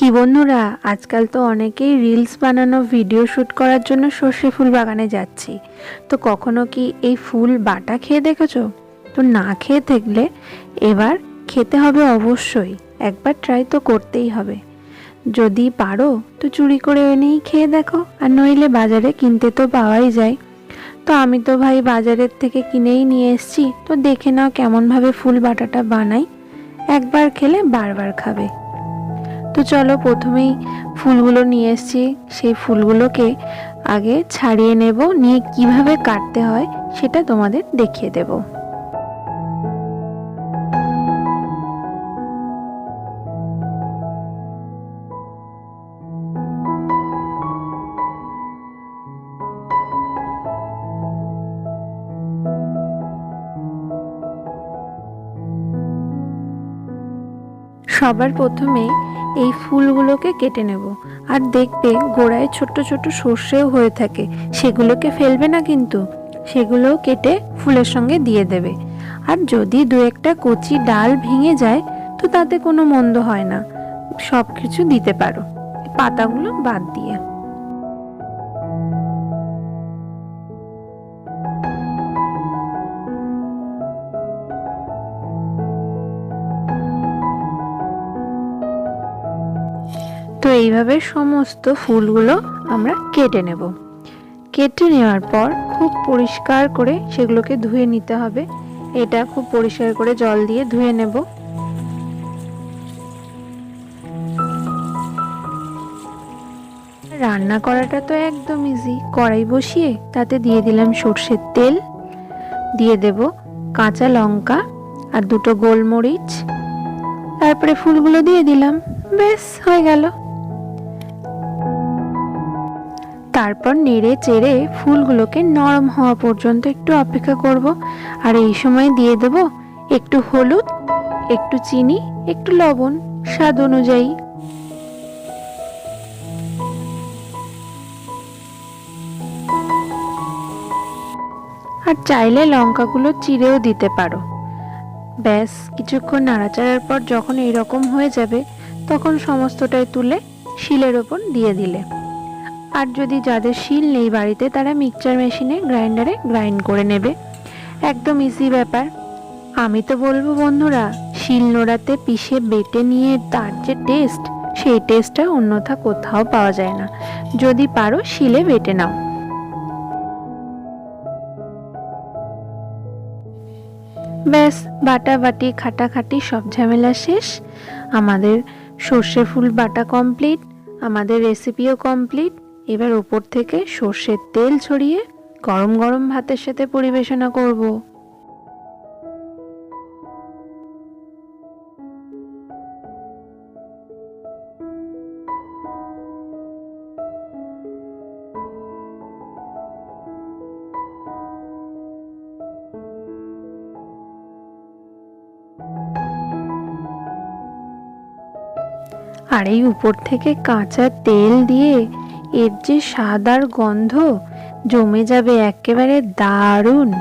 কি বন্ধুরা? আজকাল তো অনেকেই রিলস বানানো ভিডিও শ্যুট করার জন্য সর্ষে ফুল বাগানে যাচ্ছি। তো কখনো কি এই ফুল বাটা খেয়ে দেখেছ? তো না খেয়ে থাকলে এবার খেতে হবে অবশ্যই, একবার ট্রাই তো করতেই হবে। যদি পারো, তো চুরি করে এনেই খেয়ে দেখো, আর নইলে বাজারে কিনতে তো পাওয়াই যায়। তো আমি তো ভাই বাজারের থেকে কিনেই নিয়ে এসেছি, তো দেখে নাও কেমনভাবে ফুল বাটাটা বানাই। একবার খেলে বারবার খাবে। তো চলো প্রথমেই ফুলগুলো নিয়ে এসেছি। সেই ফুলগুলোকে আগে ছাড়িয়ে নেব, নিয়ে কীভাবে কাটতে হয় সেটা তোমাদের দেখিয়ে দেব। সবার প্রথমে এই ফুলগুলোকে কেটে নেব। আর দেখবে গোড়ায় ছোট্ট ছোট সর্ষেও হয়ে থাকে। সেগুলোকে ফেলবে না কিন্তু। সেগুলোও কেটে ফুলের সঙ্গে দিয়ে দেবে। আর যদি দু একটা কচি ডাল ভেঙে যায়, তো তাতে কোনো মন্দ হয় না। সব কিছু দিতে পারো। পাতাগুলো বাদ দিয়ে। তো এইভাবে সমস্ত ফুলগুলো আমরা কেটে নেব। কেটে নেওয়ার পর খুব পরিষ্কার করে সেগুলোকে ধুয়ে নিতে হবে। এটা খুব পরিষ্কার করে জল দিয়ে ধুয়ে নেব। রান্না করাটা তো একদম ইজি কড়াই বসিয়ে তাতে দিয়ে দিলাম সর্ষের তেল। দিয়ে দেব কাঁচা লঙ্কা আর দুটো গোলমরিচ। তারপরে ফুলগুলো দিয়ে দিলাম। বেশ হয়ে গেল। তারপর নেড়ে চেড়ে ফুলগুলোকে নরম হওয়া পর্যন্ত একটু অপেক্ষা করব। আর এই সময় দিয়ে দেব একটু হলুদ, একটু চিনি, একটু লবণ, স্বাদ অনুযায়ী। আর চাইলে লঙ্কাগুলো চিড়েও দিতে পারো। ব্যাস, কিছুক্ষণ নাড়াচাড়ার পর যখন এইরকম হয়ে যাবে, তখন সমস্তটাই তুলে শিলের ওপর দিয়ে দিলে। আর যদি যাদের শিল নেই বাড়িতে, তারা মিক্সচার মেশিনে গ্রাইন্ডারে গ্রাইন্ড করে নেবে। একদম ইজি ব্যাপার। আমি তো বলব বন্ধুরা, শিল নোড়াতে পিষে বেটে নিয়ে তার যে টেস্ট সেই টেস্টটা অন্যথা কোথাও পাওয়া যায় না। যদি পারো শিলে বেটে নাও। ব্যাস বাটা বাটি খাটাখাটি, সব ঝামেলা শেষ। আমাদের সর্ষে ফুল বাটা কমপ্লিট আমাদের রেসিপিও কমপ্লিট এবার উপর থেকে সর্ষের তেল ছড়িয়ে গরম গরম ভাতের সাথে পরিবেশনা করব। আর এই উপর থেকে কাঁচা তেল দিয়ে এর যে স্বাদ আর গন্ধ জমে যাবে একেবারে দারুণ।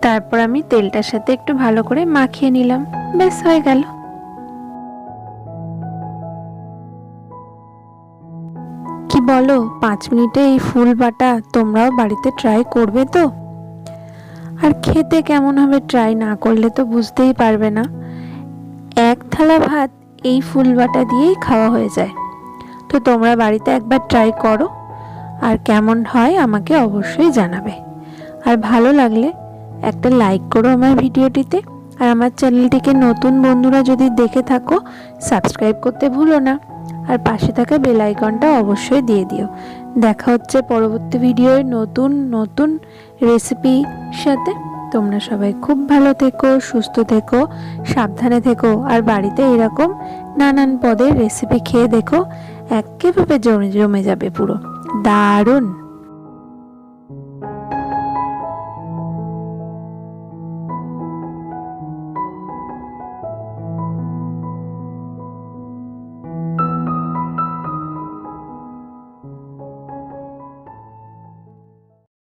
তারপর আমি তেলটার সাথে একটু ভালো করে মাখিয়ে নিলাম। বেশ হয়ে গেল। কি বলো, পাঁচ মিনিটে এই ফুল বাটা তোমরাও বাড়িতে ট্রাই করবে তো? আর খেতে কেমন হবে ট্রাই না করলে তো বুঝতেই পারবে না। এক থালা ভাত এই ফুল বাটা দিয়েই খাওয়া হয়ে যায়। তো তোমরা বাড়িতে একবার ট্রাই করো। আর কেমন হয় আমাকে অবশ্যই জানাবে। আর ভালো লাগলে একটা লাইক করো আমার ভিডিওটিতে। আর আমার চ্যানেলটিকে নতুন বন্ধুরা যদি দেখে থাকো সাবস্ক্রাইব করতে ভুলো না। আর পাশে থাকা বেল আইকনটা অবশ্যই দিয়ে দিও। দেখা হচ্ছে পরবর্তী ভিডিওয় নতুন নতুন রেসিপির সাথে। তোমরা সবাই খুব ভালো থেকো, সুস্থ থেকো, সাবধানে থেকো। আর বাড়িতে এরকম নানান পদের রেসিপি খেয়ে দেখো। একেভাবে জমে জমে যাবে পুরো। দারুণ।